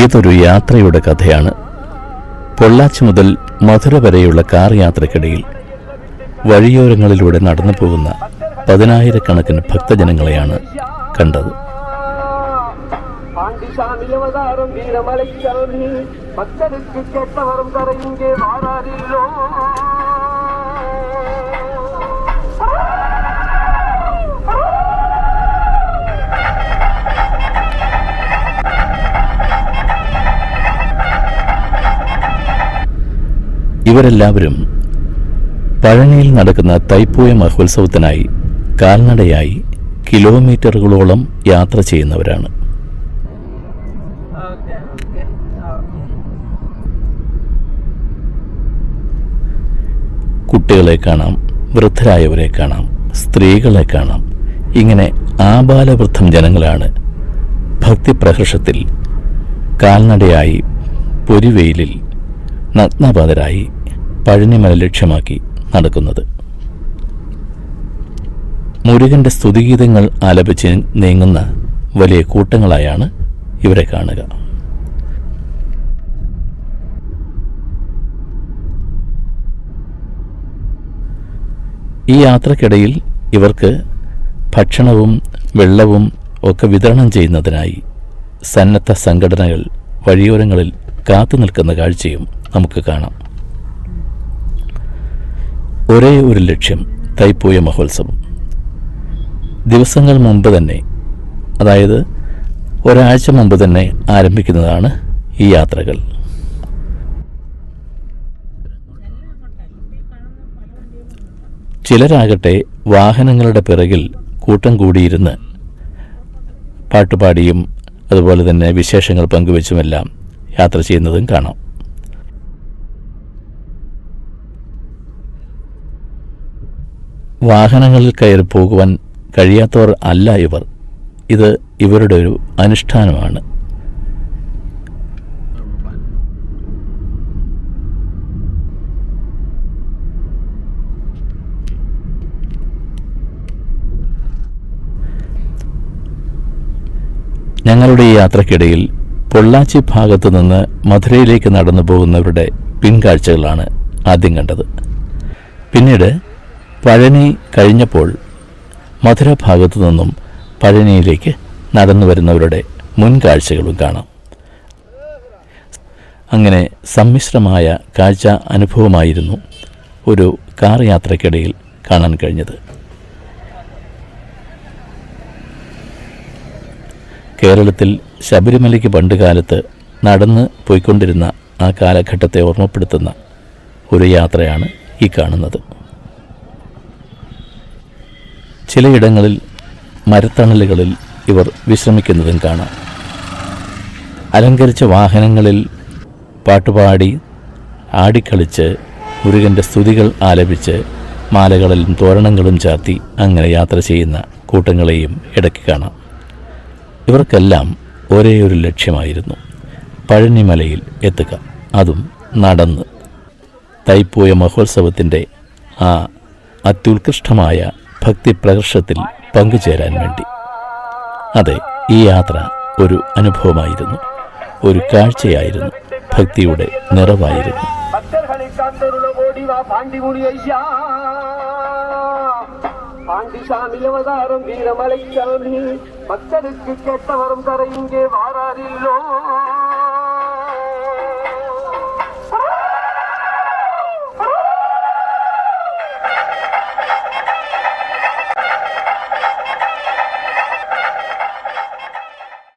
ഇതൊരു യാത്രയുടെ കഥയാണ് പൊള്ളാച്ചി മുതൽ മധുര വരെയുള്ള കാർ യാത്രക്കിടയിൽ വഴിയോരങ്ങളിലൂടെ നടന്നു പോകുന്ന പതിനായിരക്കണക്കിന് ഭക്തജനങ്ങളെയാണ് കണ്ടത് பாண்டிசாமி அவதாரம் வீரமலைச்சாமி பக்தருக்கு கேட்டவரும் தர இங்கே ഇവരെല്ലാവരും പഴനിയിൽ നടക്കുന്ന തൈപ്പൂയ മഹോത്സവത്തിനായി കാൽനടയായി കിലോമീറ്ററുകളോളം യാത്ര ചെയ്യുന്നവരാണ്. കുട്ടികളെ കാണാം വൃദ്ധരായവരെ കാണാം സ്ത്രീകളെ കാണാം. ഇങ്ങനെ ആബാലവൃദ്ധം ജനങ്ങളാണ് ഭക്തിപ്രഹർഷത്തിൽ കാൽനടയായി പൊരിവെയിലിൽ നഗ്നപാതരായി പഴനിമല ലക്ഷ്യമാക്കി നടക്കുന്നത്. മുരുകന്റെ സ്തുതിഗീതങ്ങൾ ആലപിച്ച് നീങ്ങുന്ന വലിയ കൂട്ടങ്ങളായാണ് ഇവരെ കാണുക. ഈ യാത്രക്കിടയിൽ ഇവർക്ക് ഭക്ഷണവും വെള്ളവും ഒക്കെ വിതരണം ചെയ്യുന്നതിനായി സന്നദ്ധ സംഘടനകൾ വഴിയോരങ്ങളിൽ കാത്തു നിൽക്കുന്ന കാഴ്ചയും നമുക്ക് കാണാം. ഒരേ ഒരു ലക്ഷ്യം തൈപ്പൂയ മഹോത്സവം. ദിവസങ്ങൾ മുമ്പ് തന്നെ അതായത് ഒരാഴ്ച മുമ്പ് തന്നെ ആരംഭിക്കുന്നതാണ് ഈ യാത്രകൾ. ചിലരാകട്ടെ വാഹനങ്ങളുടെ പിറകിൽ കൂട്ടം കൂടിയിരുന്ന് പാട്ടുപാടിയും അതുപോലെ തന്നെ വിശേഷങ്ങൾ പങ്കുവെച്ചുമെല്ലാം യാത്ര ചെയ്യുന്നതും കാണാം. വാഹനങ്ങളിൽ കയറി പോകുവാൻ കഴിയാത്തവർ അല്ല ഇവർ. ഇത് ഇവരുടെ ഒരു അനുഷ്ഠാനമാണ്. ഞങ്ങളുടെ ഈ യാത്രക്കിടയിൽ പൊള്ളാച്ചി ഭാഗത്തു നിന്ന് മധുരയിലേക്ക് നടന്നു പോകുന്നവരുടെ പിൻകാഴ്ചകളാണ് ആദ്യം കണ്ടത്. പിന്നീട് പഴനി കഴിഞ്ഞപ്പോൾ മധുര ഭാഗത്തു നിന്നും പഴനിയിലേക്ക് നടന്നു വരുന്നവരുടെ മുൻകാഴ്ചകളും കാണാം. അങ്ങനെ സമ്മിശ്രമായ കാഴ്ച അനുഭവമായിരുന്നു ഒരു കാർ യാത്രക്കിടയിൽ കാണാൻ കഴിഞ്ഞത്. കേരളത്തിൽ ശബരിമലയ്ക്ക് പണ്ടുകാലത്ത് നടന്ന് പോയിക്കൊണ്ടിരുന്ന ആ കാലഘട്ടത്തെ ഓർമ്മപ്പെടുത്തുന്ന ഒരു യാത്രയാണ് ഈ കാണുന്നത്. ചിലയിടങ്ങളിൽ മരത്തണലുകളിൽ ഇവർ വിശ്രമിക്കുന്നതും കാണാം. അലങ്കരിച്ച വാഹനങ്ങളിൽ പാട്ടുപാടി ആടിക്കളിച്ച് മുരുകന്റെ സ്തുതികൾ ആലപിച്ച് മാലകളിലും തോരണങ്ങളും ചാർത്തി അങ്ങനെ യാത്ര ചെയ്യുന്ന കൂട്ടങ്ങളെയും ഇടയ്ക്ക് കാണാം. ഇവർക്കെല്ലാം ഒരേ ഒരു ലക്ഷ്യമായിരുന്നു. പഴനിമലയിൽ എത്തുക. അതും നടന്ന്. തൈപ്പൂയ മഹോത്സവത്തിന്റെ ആ അത്യുത്കൃഷ്ടമായ ഭക്തി പ്രകർഷത്തിൽ പങ്കുചേരാൻ വേണ്ടി അതെ ഈ യാത്ര ഒരു അനുഭവമായിരുന്നു ഒരു കാഴ്ചയായിരുന്നു ഭക്തിയുടെ നിറവായിരുന്നു பக்தர்களை காத்தருள ஓடி வா பாண்டிமுனி ஐயா பாண்டிசாமி அவதாரம் வீரமலைச்சாமி பக்தருக்கு கேட்டவரும் தர இங்கே வாராரில்லோ